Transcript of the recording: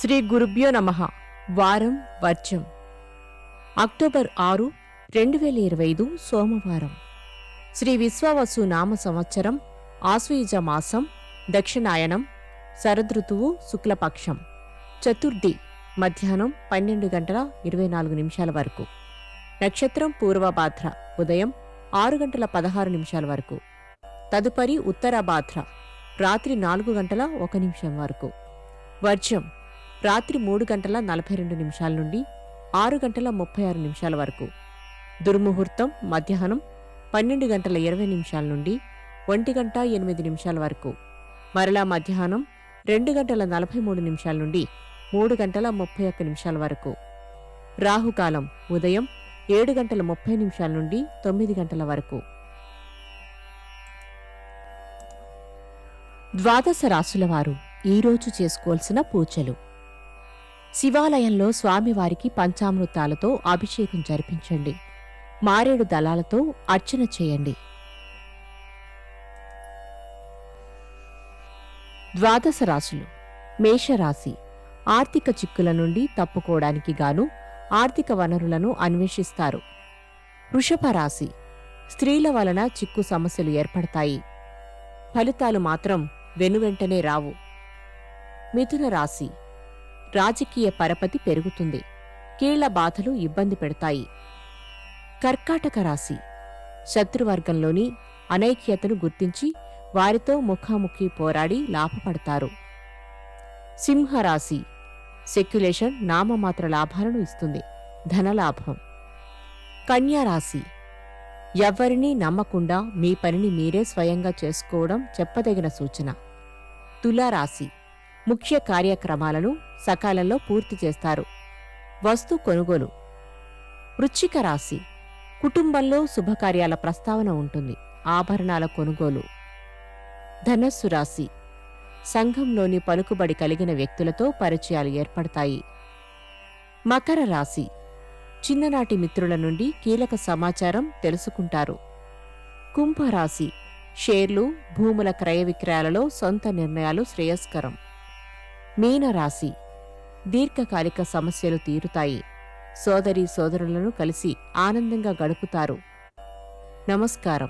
శ్రీ గురుభ్యో నమ. వారం వర్జం. అక్టోబర్ ఆరు రెండు వేల ఇరవై ఐదు సోమవారం. శ్రీ విశ్వవసు నామ సంవత్సరం ఆశ్వయుజ మాసం దక్షిణాయనం శరదృతువు శుక్లపక్షం. చతుర్థి మధ్యాహ్నం పన్నెండు గంటల ఇరవై నాలుగు నిమిషాల వరకు. నక్షత్రం పూర్వభాద్ర ఉదయం ఆరు గంటల పదహారు నిమిషాల వరకు. తదుపరి ఉత్తరభాద్ర రాత్రి నాలుగు గంటల ఒక నిమిషం వరకు. వర్జం రాత్రి మూడు గంటల నలభై రెండు నిమిషాల నుండి ఆరు గంటల ముప్పై ఆరు నిమిషాల వరకు. దుర్ముహూర్తం మధ్యాహ్నం పన్నెండు గంటల ఇరవై నిమిషాల నుండి ఒంటి గంట ఎనిమిది నిమిషాల వరకు. మరలా మధ్యాహ్నం రెండు గంటల నలభై మూడు నిమిషాల నుండి మూడు గంటల ముప్పై ఒక్క నిమిషాల వరకు. రాహుకాలం ఉదయం ఏడు గంటల ముప్పై నిమిషాల నుండి తొమ్మిది గంటల వరకు. ద్వాదశ రాసులవారు ఈరోజు చేసుకోవాల్సిన పూజలు. శివాలయంలో స్వామివారికి పంచామృతాలతో అభిషేకం జరిపించండి. మారేడు దళాలతో అర్చన చేయండి. ద్వాదశ రాశులు. మేషరాశి. ఆర్థిక చిక్కుల నుండి తప్పుకోవడానికి గాను ఆర్థిక వనరులను అన్వేషిస్తారు. వృషభ రాశి. స్త్రీల వలన చిక్కు సమస్యలు ఏర్పడతాయి. ఫలితాలు మాత్రం వెనువెంటనే రావు. మిథున రాశి. రాజకీయ పరపతి పెరుగుతుంది. కీళ్ళ బాధలు ఇబ్బంది పెడతాయి. కర్కాటక రాశి. శత్రువర్గంలోని అనైక్యతను గుర్తించి వారితో ముఖాముఖి పోరాడి లాభపడతారు. సింహరాశి. సెక్యులేషన్ నామమాత్ర లాభాలను ఇస్తుంది. ధనలాభం. కన్యారాశి. ఎవరినీ నమ్మకుండా మీ పనిని మీరే స్వయంగా చేసుకోవడం చెప్పదగిన సూచన. తులారాశి. ముఖ్య కార్యక్రమాలను సకాలంలో పూర్తి చేస్తారు. వస్తు కొనుగోలు. వృచ్చిక రాశి. కుటుంబంలో శుభకార్యాల ప్రస్తావన ఉంటుంది. ఆభరణాల కొనుగోలు. ధనస్సు రాశి. సంఘంలోని పలుకుబడి కలిగిన వ్యక్తులతో పరిచయాలు ఏర్పడతాయి. మకర రాశి. చిన్ననాటి మిత్రుల నుండి కీలక సమాచారం తెలుసుకుంటారు. కుంభరాశి. షేర్లు భూముల క్రయ విక్రయాలలో సొంత నిర్ణయాలు శ్రేయస్కరం. మీనరాశి దీర్ఘకాలిక సమస్యలు తీరుతాయి. సోదరి సోదరులను కలిసి ఆనందంగా గడుపుతారు. నమస్కారం.